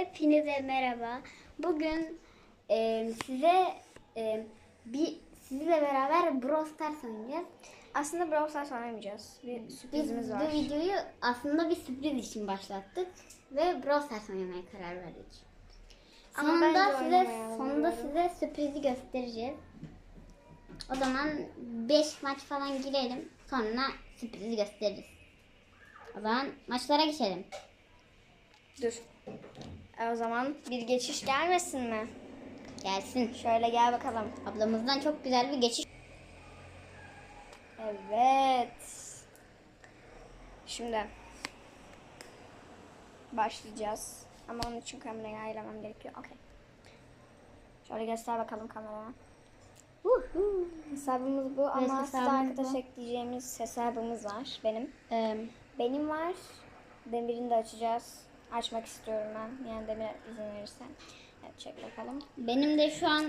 Hepinize merhaba. Bugün e, size e, bir sizinle beraber Brawl Stars oynayacağız. Aslında Brawl Stars oynamayacağız. Bir Biz sürprizimiz var. bu videoyu aslında bir sürpriz için başlattık ve Brawl Stars oynamaya karar verdik. Ama Sonunda size sonunda size sürprizi göstereceğiz. O zaman 5 maç falan girelim. Sonra sürprizi gösteririz. O zaman maçlara geçelim. Dur. E, o zaman bir geçiş gelmesin mi? Gelsin. Şöyle gel bakalım. Ablamızdan çok güzel bir geçiş. Evet. Şimdi başlayacağız. Ama onun için kamerayı ayırmam gerekiyor. Okey. Şöyle göster bakalım kameraya. Hesabımız bu ama size hesabımız arkadaş ekleyeceğimiz hesabımız var benim. Ee, Benim var. Demir'in de açacağız. Açmak istiyorum ben. Yani Demir izin verirse. Evet çek bakalım. benim de şu an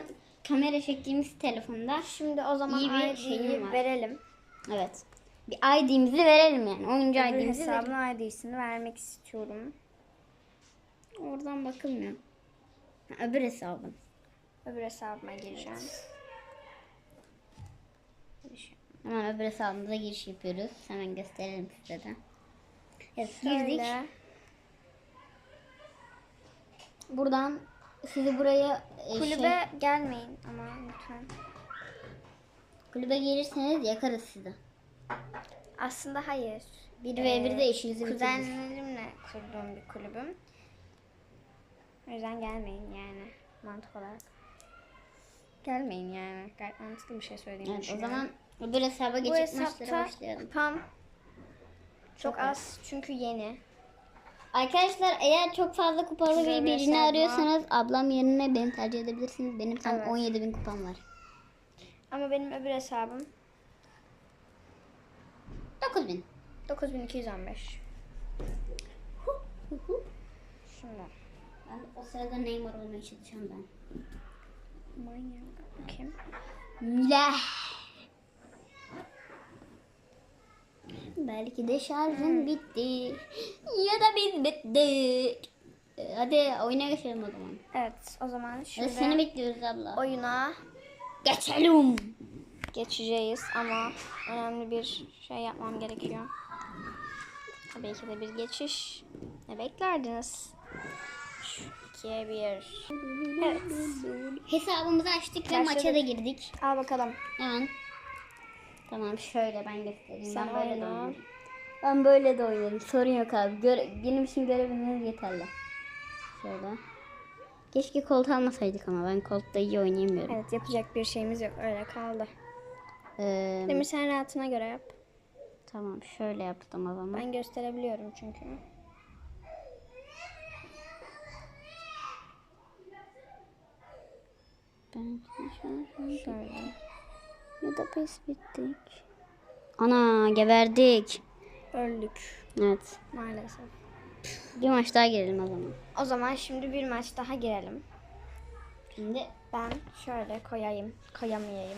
kamera çektiğimiz telefonda. Şimdi o zaman İyi bir ID'yi şeyim var. verelim. Evet. Bir ID'mizi verelim yani. Oyuncu Öbür ID'mizi verelim. hesabın ID'sini vermek istiyorum. Oradan bakılmıyor. Ha, öbür hesabın. Öbür hesabıma gireceğim. Hemen öbür hesabımıza giriş yapıyoruz. Hemen gösterelim size de. Evet, girdik. Şöyle. Buradan sizi buraya e, Kulübe şey, gelmeyin ama lütfen. kulübe gelirseniz yakarız sizi. Aslında hayır. 1 ve 1'de işinizi bitiririz. Kuzenlerimle kurduğum bir kulübüm. O yüzden gelmeyin yani mantık olarak. Gelmeyin yani. Gayet mantıklı bir şey söylediğimi Evet, o zaman öbür hesaba geçip maçlara başlayalım. kupam çok az çünkü yeni. Arkadaşlar eğer çok fazla kupalı bir bir birini arıyorsanız ablam yerine beni tercih edebilirsiniz. Benim tam Evet. 17 bin kupam var. Ama benim öbür hesabım 9 bin. 9215. Şimdi. Ben o sırada Neymar olmaya çalışacağım ben. Manyak. Kim? Milah. Belki de şarjın bitti. Ya da biz bittik. Ee, Hadi oyuna geçelim o zaman. Evet o zaman Hadi şimdi seni bekliyoruz abla. oyuna Geçelim. geçeceğiz ama önemli bir şey yapmam gerekiyor. Tabii ki de bir geçiş. Ne beklerdiniz? 2'ye 1. Evet. Hesabımızı açtık ve Başladık. maça da girdik. Al bakalım. Hemen. Tamam şöyle ben göstereyim. Sen ben böyle de oyna. oynarım. Ben böyle de oynarım. Sorun yok abi. Göre benim için görebilmeniz yeterli. Şöyle. Keşke kolt almasaydık ama ben koltta iyi oynayamıyorum. Evet yapacak bir şeyimiz yok. Öyle kaldı. Ee, Demir sen rahatına göre yap. tamam şöyle yaptım o zaman. Ben gösterebiliyorum çünkü. Ben Şöyle. Ya da pes bittik. Ana geberdik. Öldük. Evet. Maalesef. Bir maç daha girelim o zaman. O zaman şimdi bir maç daha girelim. Şimdi Ben şöyle koyayım. Koyamayayım.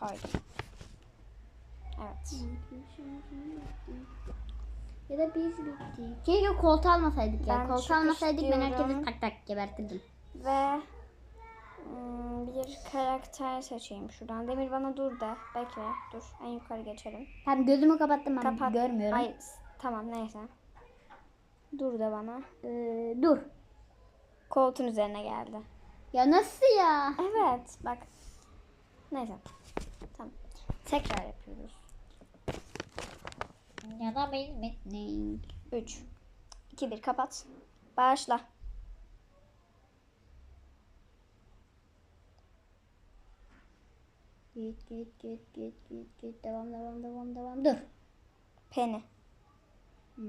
Koydum. Evet. ya da biz bittik. Keşke kolt almasaydık ya. Ben almasaydık ben istiyorum. herkesi tak tak gebertirdim. Ve bir karakter seçeyim şuradan. Demir bana dur de. Bekle. Dur. En yukarı geçelim. Tamam gözümü kapattım ben Kapat. görmüyorum. Ay tamam neyse. Dur de bana. Ee, dur. Koltuğun üzerine geldi. Ya nasıl ya? Evet bak. Neyse. Tamam. Tekrar yapıyoruz. Ya da bittik. 3 2 1 kapat. Başla. Git git git git git git devam devam devam devam dur. Penny. Hmm,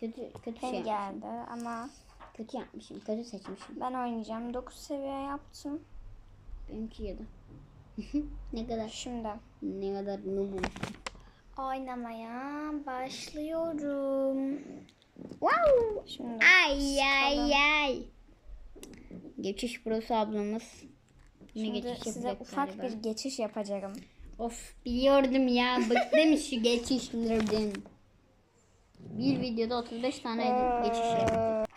kötü kötü Penny şey geldi ama kötü yapmışım kötü seçmişim. ben oynayacağım. 9 seviye yaptım. Benimki yedi. ne kadar Şimdi ne kadar noobum. oynamaya başlıyorum. Wow. Şimdi Ay ay ay. Geçiş burası ablamız. Yine Şimdi size ufak galiba. bir geçiş yapacağım. Of biliyordum ya. Bıktım şu geçişlerden. Bir videoda 35 tane geçiş yaptık.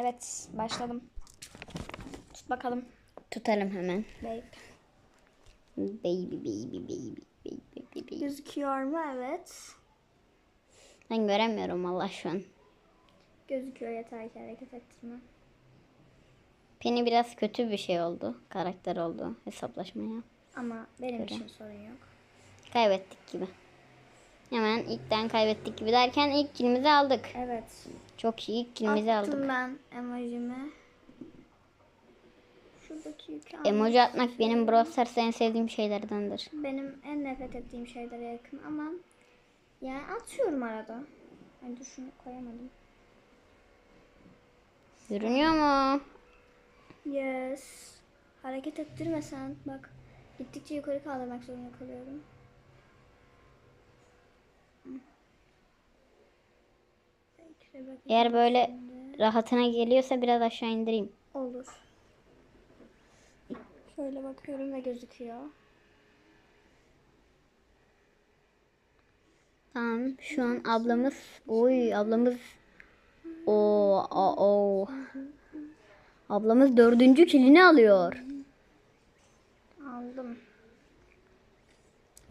Evet başladım. Tut bakalım. Tutalım hemen. Babe. Baby baby baby baby baby. Gözüküyor mu? Evet. Ben göremiyorum Allah şu an. Gözüküyor yeter ki hareket ettirme. Penny biraz kötü bir şey oldu. Karakter oldu hesaplaşmaya. Ama benim Göre. için sorun yok. Kaybettik gibi. Hemen ilkten kaybettik gibi derken ilk kilimizi aldık. Evet. Çok iyi ilk kilimizi Attım aldık. ben emojimi. Şuradaki yükü Emoji atmak benim Brawl Stars'ta en sevdiğim şeylerdendir. Benim en nefret ettiğim şeylere yakın ama yani atıyorum arada. Dur şunu koyamadım. Görünüyor mu? Yes. Hareket ettirmesen bak. Gittikçe yukarı kaldırmak zorunda kalıyorum. Eğer böyle şimdi. rahatına geliyorsa biraz aşağı indireyim. Olur. Şöyle bakıyorum ve gözüküyor. Tamam şu an ablamız oy ablamız o o o ablamız dördüncü kilini alıyor. Aldım.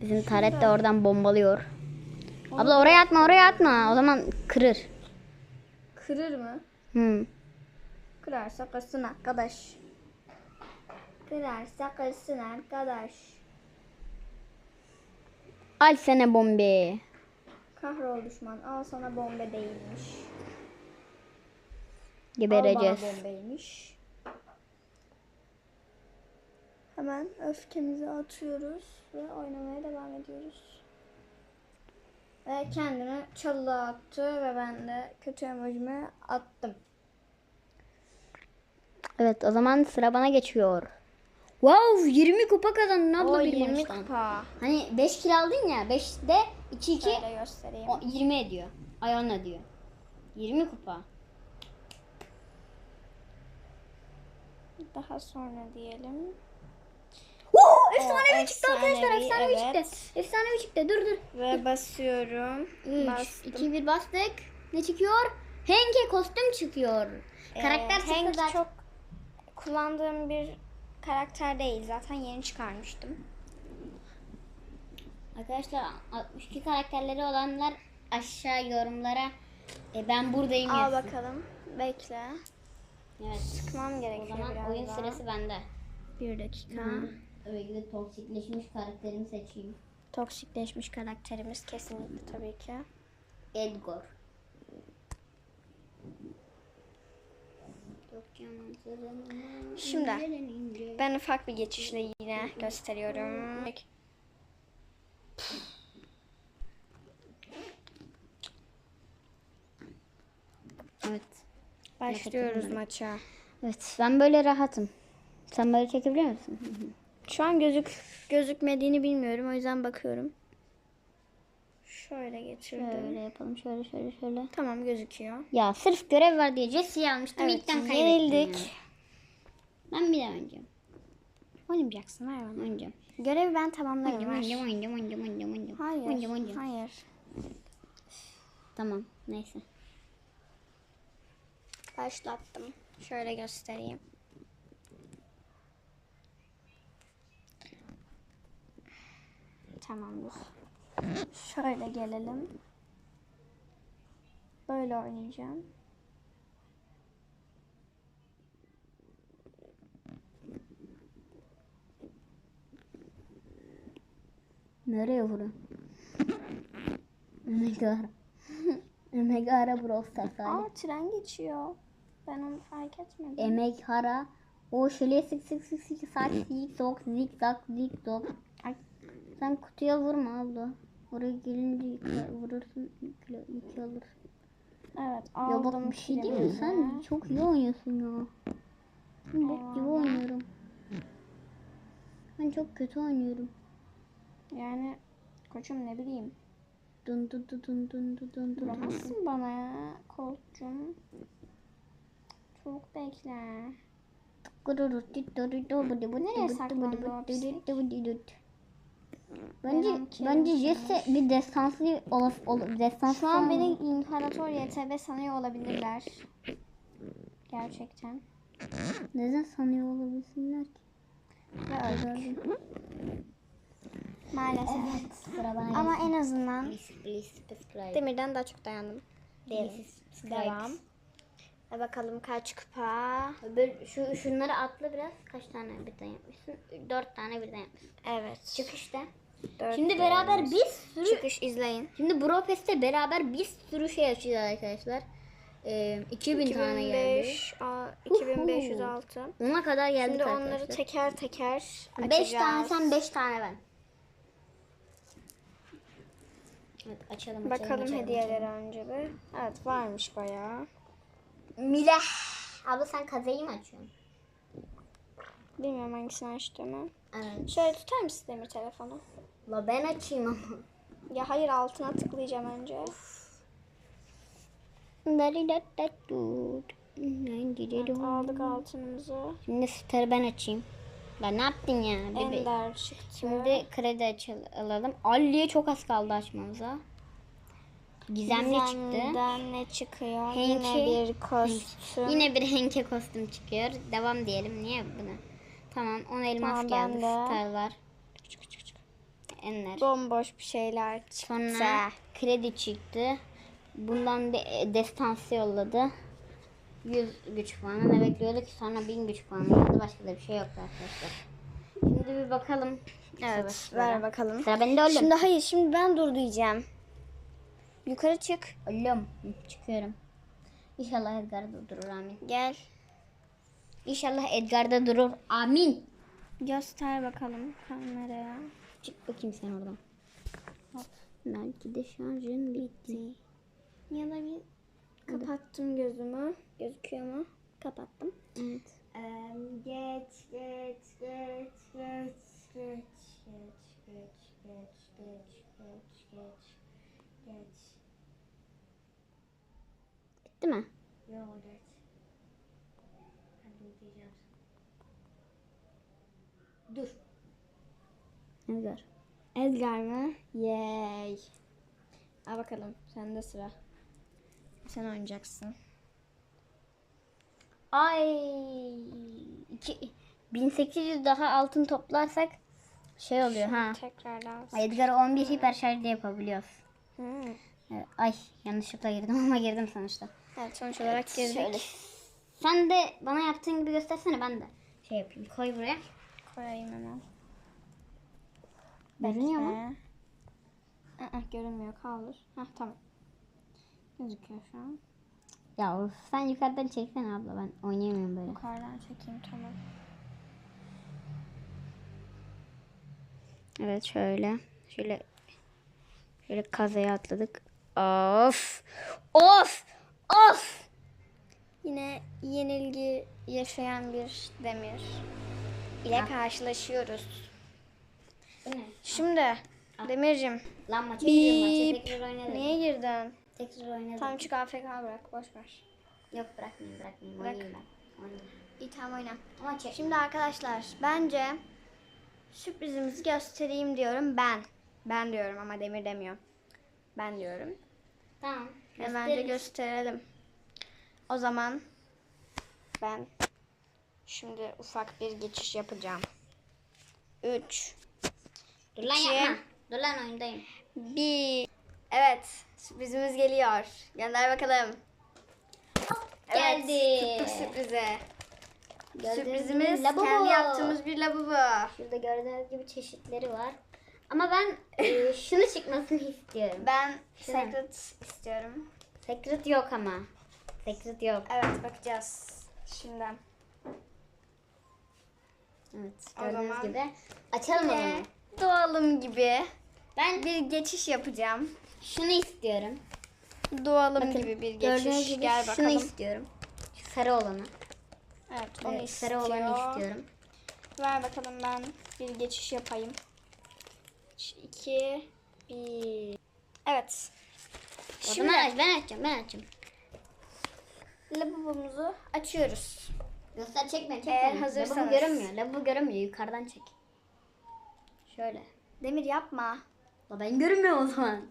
Bizim Taret de oradan bombalıyor. Abla oraya atma oraya atma o zaman kırır. Kırır mı? Hmm. Kırarsa kırsın arkadaş. Kırarsa kırsın arkadaş. Al sana bombe. Kahrol düşman al sana bombe değilmiş. Gebereceğiz. Bombeymiş. Hemen öfkemizi atıyoruz ve oynamaya devam ediyoruz. Ve kendini çalığa attı ve ben de kötü emojimi attım. Evet o zaman sıra bana geçiyor. Wow 20 kupa kazandın abla O bir 20 maçtan. kupa. Hani 5 kilo aldın ya 5'de 2 2 Şöyle göstereyim. o 20 ediyor. Ay ona diyor. 20 kupa. Daha sonra diyelim. Oo, efsanevi O, çıktı arkadaşlar efsanevi, efsanevi evet. çıktı. Efsanevi çıktı dur dur. Ve basıyorum. 3 Bastım. 2 1 bastık. Ne çıkıyor? Henke kostüm çıkıyor. Karakter Ee, çıktı Hank zaten. çok kullandığım bir karakter değil. Zaten yeni çıkarmıştım. Arkadaşlar 62 karakterleri olanlar aşağı yorumlara e, ben buradayım Al yazsın. bakalım. Bekle. Evet. Sıkmam O gerekiyor zaman biraz oyun daha. sırası bende. Bir dakika. Ki de toksikleşmiş karakterimi seçeyim. Toksikleşmiş karakterimiz kesinlikle tabii ki. Edgar. Şimdi. Ben ufak bir geçişle yine gösteriyorum. Evet. Başlıyoruz maça. Evet ben böyle rahatım. Sen böyle çekebiliyor musun? Şu an gözük gözükmediğini bilmiyorum. O yüzden bakıyorum. Şöyle geçirdim. Şöyle yapalım şöyle şöyle şöyle. Tamam gözüküyor. Ya sırf görev var diye Jesse'yi almıştım. Evet, İlkten kaybettim yenildik. ya. Ben bir daha oynayacağım. Oynamayacaksın bana. Oynayacağım. Görevi ben tamamlarım. Oynayacağım, oynayacağım, oynayacağım, oynayacağım. Hayır. Oynayacağım, oynayacağım. Hayır. Tamam, neyse. Başlattım. Şöyle göstereyim. Tamamdır. Şöyle gelelim. Böyle oynayacağım. Nereye vurun? Megara. Megara Brawl Stars. Aa tren geçiyor. Ben onu fark etmedim. Emek hara. O şöyle sık sık sık sık sak zik sok zik sak zik. Ay, Sen kutuya vurma abla. Oraya gelince vurursun yıkla- yıkı alırsın. Evet Ya aldım. bak bir şey değil mi? Sen çok iyi oynuyorsun ya. Ben bok gibi oynuyorum. Ben çok kötü oynuyorum. Yani koçum ne bileyim. Dun dun dun dun dun dun dun dun. Duramazsın bana ya koltuğum. Çok bekle. Nereye saklandı o pislik? Bence Yalan ki bence Jesse bir destansı olaf ol, destansı Şu an falan- beni İmparator YTB sanıyor olabilirler. Gerçekten. Neden sanıyor olabilirsinler ki? Ve öldürdüm. Maalesef. Ama en azından Please, please subscribe. Demir'den daha çok dayandım. Devam. E bakalım kaç kupa? Öbür, şu, şunları atla biraz. Kaç tane birden yapmışsın? Dört tane birden yapmışsın. Evet. Çıkışta. Dört Şimdi beraber bir sürü... Çıkış izleyin. Şimdi Bro Fest'te beraber bir sürü şey açacağız arkadaşlar. Ee, 2000 tane geldi. 2005, a- 2506. Ona kadar geldik Şimdi arkadaşlar. onları teker teker 5 açacağız. tane sen 5 tane ben. Evet açalım açalım Bakalım açalım, hediyeleri önce bir. Evet varmış bayağı. Açalım. Milah. Abla sen kazeyi mi açıyorsun? Bilmiyorum hangisini açtığımı. Evet. Şöyle tutar mısın Demir telefonu? La ben açayım ama. Ya hayır altına tıklayacağım önce. Aldık altınımızı. Şimdi starı ben açayım. Ben ne yaptın ya? Ender çıktı. Şimdi kredi alalım. Ali'ye çok az kaldı açmamıza. Gizemli çıktı. Gizem'den ne çıkıyor? Henke. Yine bir kostüm. Yine bir henke kostüm çıkıyor. Devam diyelim. Niye bunu? Tamam. 10 elmas Tamam, geldi. ben de. Starlar. Enler. Bomboş bir şeyler çıktı. Sonra kredi çıktı. Bundan bir e, destansı yolladı. 100 güç puanı ne bekliyorduk? Sonra 1000 güç puanı geldi. Başka da bir şey yoktu arkadaşlar. Şimdi bir bakalım. Evet ver bakalım. Sıra bende oğlum. Şimdi hayır şimdi ben dur diyeceğim. Yukarı çık. Oğlum çıkıyorum. İnşallah Edgar da durur amin. Gel. İnşallah Edgar da durur amin. Göster bakalım kameraya. Çık bakayım sen oradan. Hop. Belki de şarjın bitti. Ya da bir kapattım gözümü. Gözüküyor mu? Kapattım. Evet. geç geç geç geç geç geç geç geç geç geç geç geç Bitti mi? Yok geç. Hadi diyeceğim. Dur. Edgar. Edgar mı? Yay. Al bakalım sende sıra. Sen oynayacaksın. Ay. iki- 1800 daha altın toplarsak şey oluyor ha. Tekrar lazım. Edgar'a 11 hiper şarj yapabiliyoruz. Hmm. Evet, Ay yanlışlıkla girdim ama girdim sonuçta. Evet sonuç olarak girdik. Şöyle. Sen de bana yaptığın gibi göstersene ben de şey yapayım. Koy buraya. Koyayım hemen. Görünüyor mu? I-ı, görünmüyor kaldır. Hah tamam. Gözüküyor şu an. Ya of, sen yukarıdan çeksene abla ben oynayamıyorum böyle. Yukarıdan çekeyim tamam. Evet şöyle. Şöyle. Şöyle kazaya atladık. Of. Of. Of. Yine yenilgi yaşayan bir demir ile karşılaşıyoruz. Bu ne? Şimdi Demircim Lan maça Bip. maça tekrar oynadım. niye girdin? Tekrar oynadım. Tam çık AFK bırak boş ver. Yok bırakmayayım bırakmayayım. Bırak. Oynayayım ben. Oynayayım. İyi tamam oyna. Ama çek. Şimdi arkadaşlar bence sürprizimizi göstereyim diyorum ben. Ben diyorum ama Demir demiyor. Ben diyorum. Tamam. Hemen de gösterelim. O zaman ben şimdi ufak bir geçiş yapacağım. 3 Dur lan İki. yapma. Dur lan oyundayım. 1 Evet, sürprizimiz geliyor. Gönder bakalım. Evet, Geldi. tuttuk sürprizi. Gördüğünüz Sürprizimiz lavabo. kendi yaptığımız bir lavabo. Şurada gördüğünüz gibi çeşitleri var. Ama ben e, şunu çıkmasını istiyorum. Ben Şuna. secret istiyorum. Secret yok ama. Secret yok. Evet, bakacağız. Şimdiden. Evet O gördüğünüz zaman gibi. Açalım o Yine zaman. doğalım gibi Ben bir geçiş yapacağım. şunu istiyorum. Doğalım Bakın, gibi bir Gördüğünüz geçiş. gibi Gel şunu bakalım. istiyorum. Şu sarı olanı. Evet, onu Evet, istiyor. sarı olanı istiyorum. Ver bakalım ben bir geçiş yapayım. 2 1 Evet. Şimdi zaman aç, ben açacağım ben açacağım. lavabomuzu açıyoruz. Göster çekme çekme. Eğer hazırsanız. görünmüyor. Lavabo görünmüyor. Yukarıdan çek. Şöyle. Demir yapma. La ben görünmüyorum o zaman.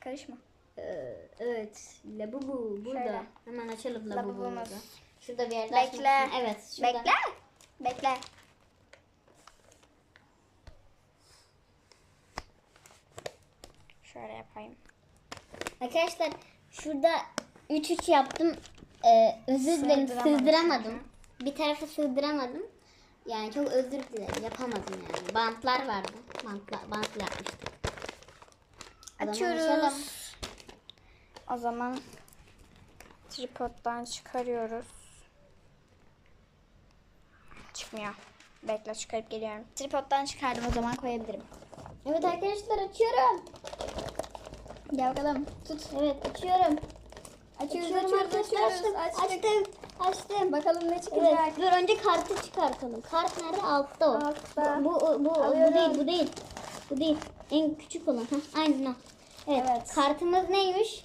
Karışma. Ee, evet. Lavabo burada. Şöyle. Hemen açalım lavabomuzu. Şurada bir yerde Bekle. açmışsın. Evet. Şurada. Bekle. Bekle. Şöyle yapayım. Arkadaşlar şurada 3-3 yaptım. Ee, özür dilerim Sığdıramadım. Bir tarafa sığdıramadım. Yani çok özür dilerim. Yapamadım yani. Bantlar vardı. Bantla, bantla yapmıştım. Açalım. Açıyoruz. O zaman tripoddan çıkarıyoruz. Çıkmıyor. Bekle çıkarıp geliyorum. Tripoddan çıkardım o zaman koyabilirim. Evet arkadaşlar açıyorum. Gel bakalım. Tut. Evet açıyorum. Açıyoruz, Açıyorum açıyoruz, arkadaşlar. açıyoruz. Açtım. Açtım. Açtım. Bakalım ne çıkacak. Evet. Dur önce kartı çıkartalım. Kart nerede? Altta o. Altta. Bu, bu, bu, bu değil, bu değil. Bu değil. En küçük olan. Heh, aynen o. Evet. Evet. Kartımız neymiş?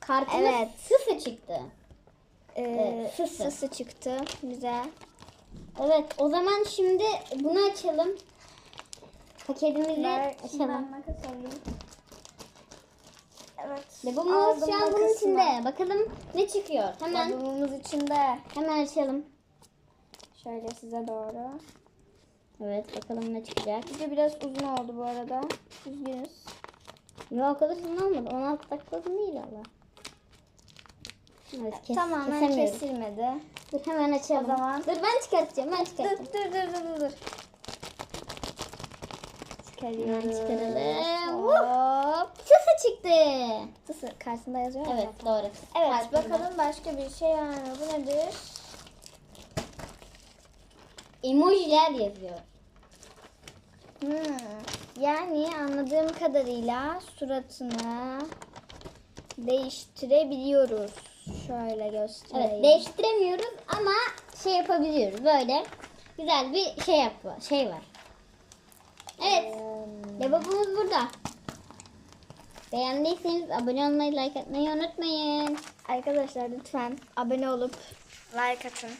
Kartımız Evet. sıfır çıktı. Ee, Evet, sıfır. çıktı. Güzel. Evet. O zaman şimdi bunu açalım. Paketimizi şimdi ben açalım. makas alayım. Evet. Aldım şu an bunun içinde. Bakalım ne çıkıyor. Hemen Labubumuz içinde. hemen açalım. Şöyle size doğru. Evet bakalım ne çıkacak. Video biraz uzun oldu bu arada. Üzgünüz. Yok o kadar uzun olmadı. 16 dakika değil ama. Evet, kes, Tamamen kesilmedi. Dur hemen açalım. O zaman- Dur ben çıkartacağım ben çıkartacağım. dur dur dur dur. dur. Çıkarıyoruz. Hemen çıkaralım. Hop. Sısı çıktı. Sısı karşısında yazıyor Evet ya. doğru. Evet Kartında. bakalım başka bir şey var mı? Bu nedir? Emojiler yazıyor. Hmm. Yani anladığım kadarıyla suratını değiştirebiliyoruz. Şöyle göstereyim. Evet değiştiremiyoruz ama şey yapabiliyoruz. Böyle güzel bir şey yap şey var. Evet. Hmm. Lababımız burada. Beğendiyseniz abone olmayı, like atmayı unutmayın. Arkadaşlar lütfen abone olup like atın.